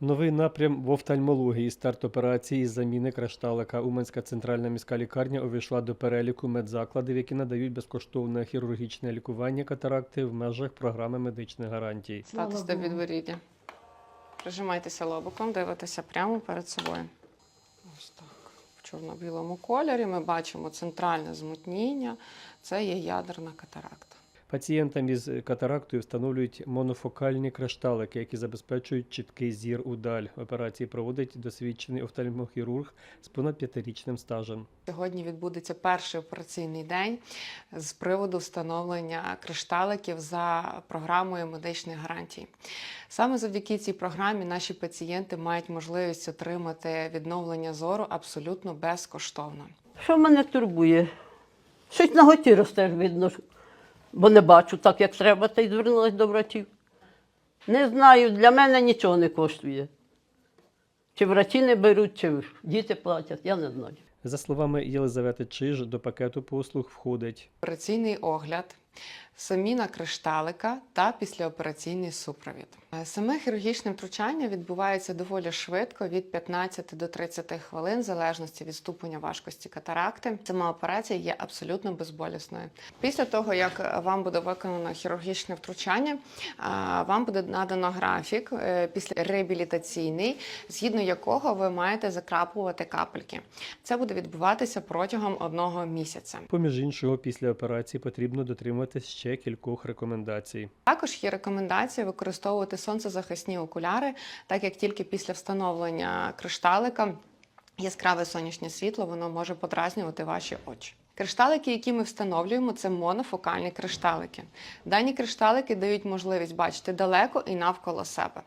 Новий напрям в офтальмології. Старт операції із заміни кришталика. Уманська центральна міська лікарня увійшла до переліку медзакладів, які надають безкоштовне хірургічне лікування катаракти в межах програми медичних гарантій. Статус до підборіддя. Прижимайтеся лобиком, дивитеся прямо перед собою. Ось так. В чорно-білому кольорі ми бачимо центральне змутніння. Це є ядерна катаракта. Пацієнтам із катарактою встановлюють монофокальні кришталики, які забезпечують чіткий зір у даль. Операції проводить досвідчений офтальмохірург з понад п'ятирічним стажем. Сьогодні відбудеться перший операційний день з приводу встановлення кришталиків за програмою медичних гарантій. Саме завдяки цій програмі наші пацієнти мають можливість отримати відновлення зору абсолютно безкоштовно. Що мене турбує? Щось на готі росте, видно, бо не бачу так, як треба, та й звернулася до врачів. Не знаю, для мене нічого не коштує. Чи врачі не беруть, чи діти платять, я не знаю. За словами Єлизавети Чиж, до пакету послуг входить операційний огляд, саміна кришталика та післяопераційний супровід. Е, Саме хірургічне втручання відбувається доволі швидко від 15 до 30 хвилин, в залежності від ступеня важкості катаракти. Сама операція є абсолютно безболісною. Після того, як вам буде виконано хірургічне втручання, вам буде надано графік е, після реабілітаційний, згідно якого ви маєте закрапувати капельки. Це буде відбуватися протягом одного місяця. Поміж іншого, після операції потрібно дотримуватись ще кількох рекомендацій. Також є рекомендація використовувати сонцезахисні окуляри, так як тільки після встановлення кришталика яскраве сонячне світло воно може подразнювати ваші очі. Кришталики, які ми встановлюємо, це монофокальні кришталики. Дані кришталики дають можливість бачити далеко і навколо себе.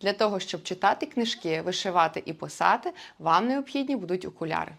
Для того, щоб читати книжки, вишивати і писати, вам необхідні будуть окуляри.